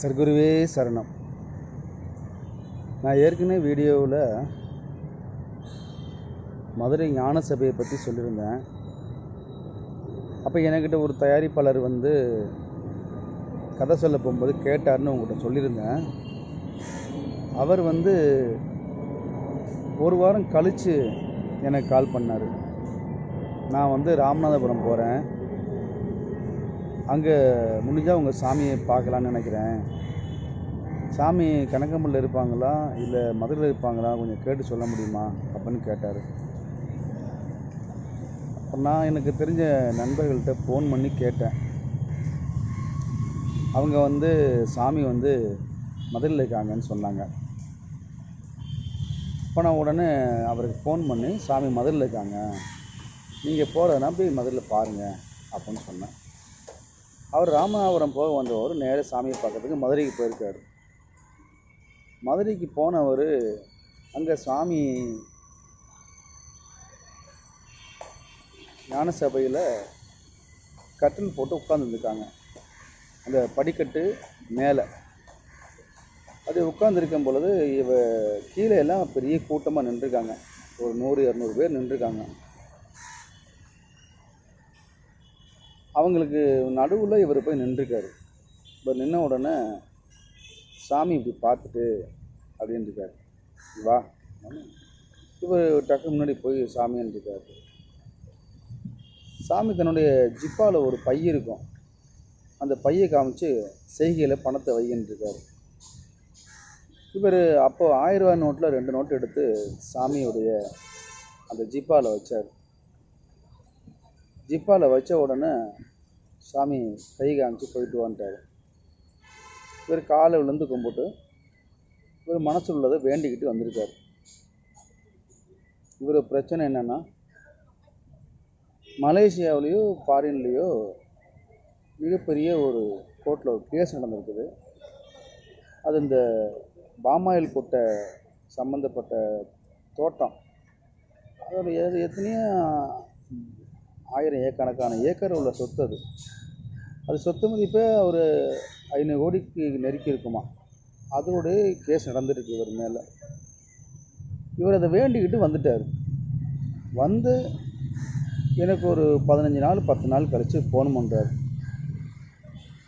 சர்க்குருவே சரணம். நான் ஏற்கனவே வீடியோவில் மதுரை ஞான சபையை பற்றி சொல்லியிருந்தேன். அப்போ என்கிட்ட ஒரு தயாரிப்பாளர் வந்து கதை சொல்ல போகும்போது கேட்டார்னு உங்கள்கிட்ட சொல்லியிருந்தேன். அவர் வந்து ஒரு வாரம் கழித்து எனக்கு கால் பண்ணார். நான் வந்து ராமநாதபுரம் போகிறேன் அங்கே முடிஞ்சால் உங்கள் சாமியை பார்க்கலான்னு நினைக்கிறேன். சாமி கனகம்பள்ளியில் இருப்பாங்களா? இல்லை மதுரையில் இருப்பாங்களா? கொஞ்சம் கேட்டு சொல்ல முடியுமா? அப்படின்னு கேட்டார். அப்போ நான் எனக்கு தெரிஞ்ச நண்பர்கள்ட்ட ஃபோன் பண்ணி கேட்டேன். அவங்க வந்து சாமி வந்து மதுரையில் இருக்காங்கன்னு சொன்னாங்க. அப்போ நான் உடனே அவருக்கு ஃபோன் பண்ணி சாமி மதுரையில் இருக்காங்க. நீங்கள் போகிறதுனா போய் மதுரையில் பாருங்கள் அப்படின்னு சொன்னேன். அவர் ராமநாதபுரம் போக வந்தவர் நேராக சாமியை பார்க்கறதுக்கு மதுரைக்கு போயிருக்காரு. மதுரைக்கு போனவர் அங்கே சாமி ஞான சபையில் கட்டில் போட்டு உட்காந்துருந்துருக்காங்க அந்த படிக்கட்டு மேலே. அது உட்காந்துருக்கும் பொழுது இவ கீழே எல்லாம் பெரிய கூட்டமாக நின்றுருக்காங்க. ஒரு நூறு இரநூறு பேர் நின்றுருக்காங்க. அவங்களுக்கு நடுவில் இவர் போய் நின்றுருக்காரு. இவர் நின்ன உடனே சாமி இப்படி பார்த்துட்டு அப்படின்னு இருக்காரு. வா. இவர் டக்கு முன்னாடி போய் சாமின்னு இருக்காரு சாமி தன்னுடைய ஜிப்பாவில் ஒரு பை இருக்கும். அந்த பையை காமிச்சு செய்கையில் பணத்தை வையின்னு இருக்காரு. இவர் அப்போ ஆயிரம் ரூபாய் நோட்டில் ரெண்டு நோட்டு எடுத்து சாமியுடைய அந்த ஜிப்பாவில் வச்சார். ஜிப்பாவில் வச்ச உடனே சாமி கை காமிச்சு போயிட்டு வந்துட்டார். இவர் காலை விழுந்து கும்பிட்டு இவர் மனசில் உள்ளதை வேண்டிக்கிட்டு வந்திருக்கார். இவர் பிரச்சனை என்னென்னா மலேசியாவிலேயோ ஃபாரின்லேயோ மிகப்பெரிய ஒரு கோர்ட்டில் ஒரு கேஸ் நடந்திருக்குது. அது இந்த பாமாயில் கொட்டை சம்மந்தப்பட்ட தோட்டம். அதோட எது எத்தனையோ ஆயிரம் ஏக்கணக்கான ஏக்கர் உள்ள சொத்து அது. அது சொத்து மதிப்பே ஒரு ஐநூறு கோடிக்கு நெருக்கி இருக்குமா? அதோடைய கேஸ் நடந்துருக்கு இவர் மேலே. இவர் அதை வேண்டிக்கிட்டு வந்துட்டார். வந்து எனக்கு ஒரு பதினஞ்சு நாள் பத்து நாள் கழித்து ஃபோன் பண்ணுறார்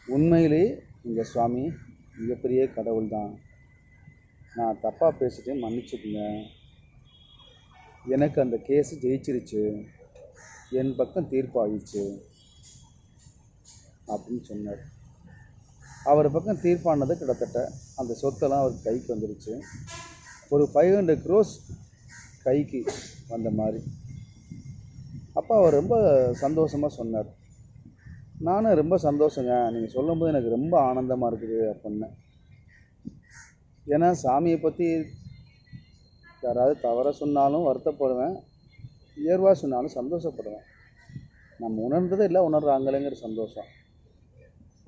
உண்மையிலே எங்கள் சுவாமி மிகப்பெரிய கடவுள் தான். நான் தப்பாக பேசிட்டேன் மன்னிச்சுக்குங்க. எனக்கு அந்த கேஸு ஜெயிச்சிருச்சு. என் பக்கம் தீர்ப்பாயிடுச்சு. அப்படின்னு சொன்னார். அவர் பக்கம் தீர்ப்பானது கிட்டத்தட்ட அந்த சொத்தெல்லாம் அவர் கைக்கு வந்துருச்சு. ஒரு ஃபைவ் ஹண்ட்ரட் க்ரோஸ் கைக்கு வந்த மாதிரி. அப்போ அவர் ரொம்ப சந்தோஷமாக சொன்னார். நானும் ரொம்ப சந்தோஷங்க. நீங்கள் சொல்லும்போது எனக்கு ரொம்ப ஆனந்தமாக இருக்குது அப்படின்னேன் ஏன்னா சாமியை பற்றி யாராவது தவறாக சொன்னாலும் வருத்தப்படுவேன். உயர்வாக சொன்னாலும் சந்தோஷப்படுவேன். நம்ம உணர்ந்ததை இல்லை உணர்றாங்களேங்கிற சந்தோஷம்.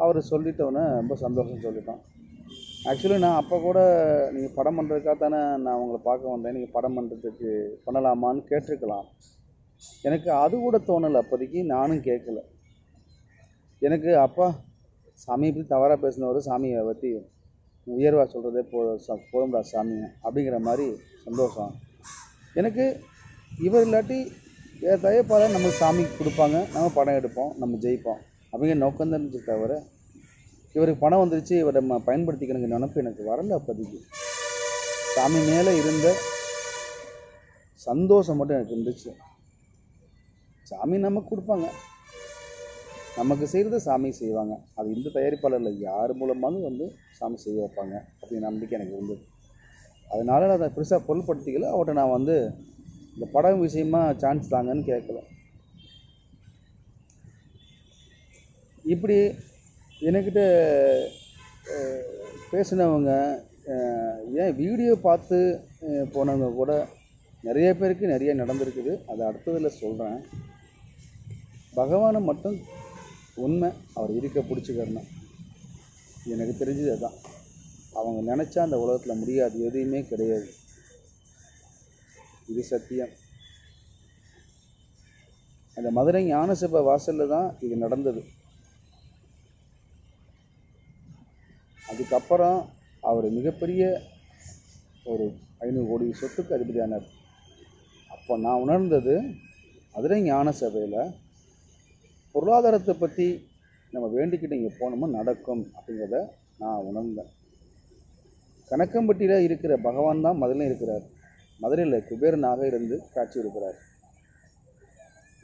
அவர் சொல்லிட்டோன்னே ரொம்ப சந்தோஷம் சொல்லிட்டோம் ஆக்சுவலி நான் அப்போ கூட நீங்கள் படம் பண்ணுறதுக்காக தானே நான் உங்களை பார்க்க வந்தேன். நீங்கள் படம் பண்ணுறதுக்கு பண்ணலாமான்னு கேட்டிருக்கலாம். எனக்கு அது கூட தோணலை அப்போதைக்கு நானும் கேட்கல. எனக்கு அப்பா சாமியை பற்றி தவறாக பேசினவர் சாமியை பற்றி உயர்வாக சொல்கிறதே போ போதும்டா சாமி அப்படிங்கிற மாதிரி சந்தோஷம். எனக்கு இவர் இல்லாட்டி வேறு தயப்பால் சாமிக்கு கொடுப்பாங்க. நம்ம படம் எடுப்போம் நம்ம ஜெயிப்போம். அப்படிங்கிற நோக்கம் தான் இருந்துச்சு தவிர இவருக்கு பணம் வந்துருச்சு இவரை நம்ம பயன்படுத்திக்கணுங்கிற நினப்பு எனக்கு வரல அப்போதைக்கு. சாமி மேலே இருந்த சந்தோஷம் மட்டும் எனக்கு இருந்துச்சு. சாமி நமக்கு கொடுப்பாங்க. நமக்கு செய்கிறத சாமி செய்வாங்க. அது இந்த தயாரிப்பாளரில் யார் மூலமாலும் வந்து சாமி செய்ய வைப்பாங்க அப்படிங்கிற நம்பிக்கை எனக்கு இருந்தது. அதனால் நான் அதை பெருசாக பொருள்படுத்திக்கல. அவர்கிட்ட நான் வந்து இந்த படம் விஷயமா சான்ஸ் தாங்கன்னு கேட்கல. இப்படி என்கிட்ட பேசினவங்க ஏன் வீடியோ பார்த்து போனவங்க கூட நிறைய பேருக்கு நிறைய நடந்திருக்குது. அதை அடுத்ததில் சொல்கிறேன் பகவானை மட்டும் உண்மை அவர் இருக்க பிடிச்சிக்கிறணும். எனக்கு தெரிஞ்சது அதுதான் அவங்க நினச்சா அந்த உலகத்தில் முடியாது எதுவுமே கிடையாது. இது சத்தியம். அந்த மதுரை ஞானசபை வாசலில் தான் இது நடந்தது. அதுக்கப்புறம் அவர் மிகப்பெரிய ஒரு ஐநூறு கோடி சொத்துக்கு அதிபதியானார். அப்போ நான் உணர்ந்தது மதுரை ஞான சபையில் பொருளாதாரத்தை பற்றி நம்ம வேண்டிக்கிட்டு இங்கே போனோமோ நடக்கும் அப்படிங்கிறத நான் உணர்ந்தேன். கணக்கம்பட்டியில் இருக்கிற பகவான் தான் மதுரையில் இருக்கிறார். மதுரையில் குபேரனாக இருந்து காட்சி இருக்கிறார்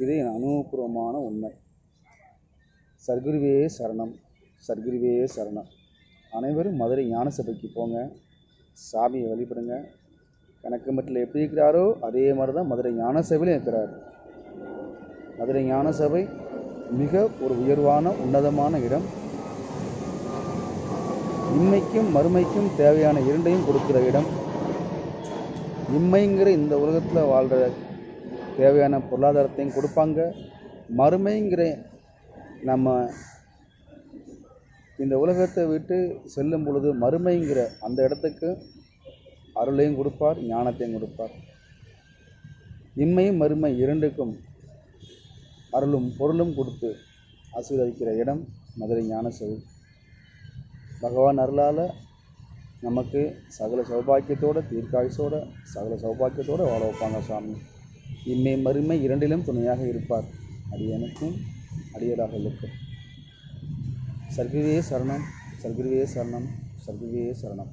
இது என் அனுபவபூர்வமான உண்மை. சர்க்குருவே சரணம் சர்க்குருவே சரணம். அனைவரும் மதுரை ஞான சபைக்கு போங்க. சாமியை வழிபடுங்க. கணக்கம்பட்டில் எப்படி இருக்கிறாரோ அதே மாதிரி தான் மதுரை ஞான சபையிலும் இருக்கிறார். மதுரை ஞான சபை மிக ஒரு உயர்வான உன்னதமான இடம். இம்மைக்கும் மறுமைக்கும் தேவையான இரண்டையும் கொடுக்கிற இடம். இம்மைங்கிற இந்த உலகத்தில் வாழ்கிற தேவையான பொருளாதாரத்தையும் கொடுப்பாங்க. மறுமைங்கிற நம்ம இந்த உலகத்தை விட்டு செல்லும் பொழுது மறுமைங்கிற அந்த இடத்துக்கு அருளையும் கொடுப்பார் ஞானத்தையும் கொடுப்பார். இம்மையும் மறுமை இரண்டுக்கும் அருளும் பொருளும் கொடுத்து ஆசீர்வதிக்கிற இடம் மதுரை ஞான சபை. பகவான் அருளால் நமக்கு சகல சௌபாக்கியத்தோட தீர்க்காயுசோட சகல சௌபாக்கியத்தோட வாழ வைப்பாங்க சாமி. இம்மை மறுமை இரண்டிலும் துணையாக இருப்பார். அடியனுக்கும் இருக்கும் சர்க்குருவே சரணம் சர்க்குருவே சரணம் சர்க்குருவே சரணம்.